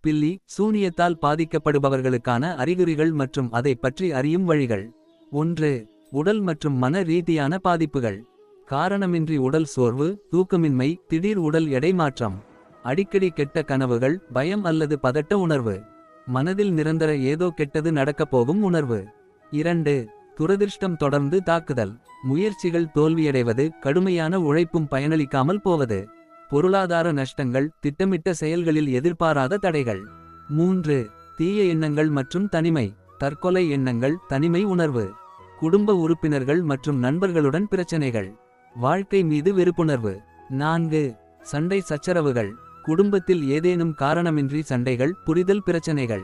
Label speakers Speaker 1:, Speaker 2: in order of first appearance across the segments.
Speaker 1: பில்லி சூனியத்தால் பாதிக்கப்படுபவர்களுக்கான அறிகுறிகள் மற்றும் அதைப் பற்றி அறியும் வழிகள். ஒன்று உடல் மற்றும் மன ரீதியான பாதிப்புகள். காரணமின்றி உடல் சோர்வு தூக்கமின்மை திடீர் உடல் எடை மாற்றம். அடிக்கடி கெட்ட கனவுகள் பயம் அல்லது பதட்ட உணர்வு. மனதில் நிரந்தர ஏதோ கெட்டது நடக்கப் போகும் உணர்வு. இரண்டு துரதிர்ஷ்டம் தொடர்ந்து தாக்குதல். முயற்சிகள் தோல்வியடைவது கடுமையான உழைப்பும் பயனளிக்காமல் போவது. பொருளாதார நஷ்டங்கள் திட்டமிட்ட செயல்களில் எதிர்பாராத தடைகள். மூன்று தீய எண்ணங்கள் மற்றும் தனிமை தற்கொலை எண்ணங்கள் தனிமை உணர்வு. குடும்ப உறுப்பினர்கள் மற்றும் நண்பர்களுடன் பிரச்சனைகள். வாழ்க்கை மீது வெறுப்புணர்வு. நான்கு சண்டை சச்சரவுகள். குடும்பத்தில் ஏதேனும் காரணமின்றி சண்டைகள் புரிதல் பிரச்சனைகள்.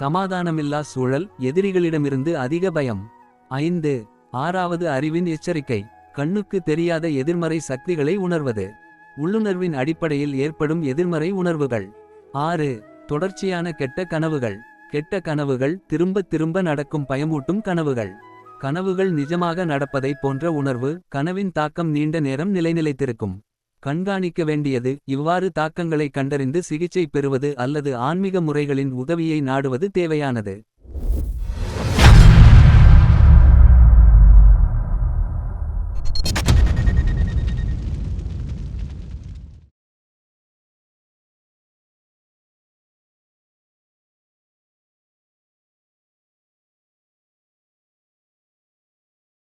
Speaker 1: சமாதானமில்லா சூழல் எதிரிகளிடமிருந்து அதிக பயம். ஐந்து ஆறாவது அறிவின் எச்சரிக்கை. கண்ணுக்கு தெரியாத எதிர்மறை சக்திகளை உணர்வது. உள்ளுணர்வின் அடிப்படையில் ஏற்படும் எதிர்மறை உணர்வுகள். ஆறு தொடர்ச்சியான கெட்ட கனவுகள். கெட்ட கனவுகள் திரும்பத் திரும்ப நடக்கும் பயமூட்டும் கனவுகள். கனவுகள் நிஜமாக நடப்பதை போன்ற உணர்வு கனவின் தாக்கம் நீண்ட நேரம் நிலைநிலைத்திருக்கும். கண்காணிக்க வேண்டியது இவ்வாறு தாக்கங்களை கண்டறிந்து சிகிச்சை பெறுவது அல்லது ஆன்மீக முறைகளின் உதவியை நாடுவது தேவையானது.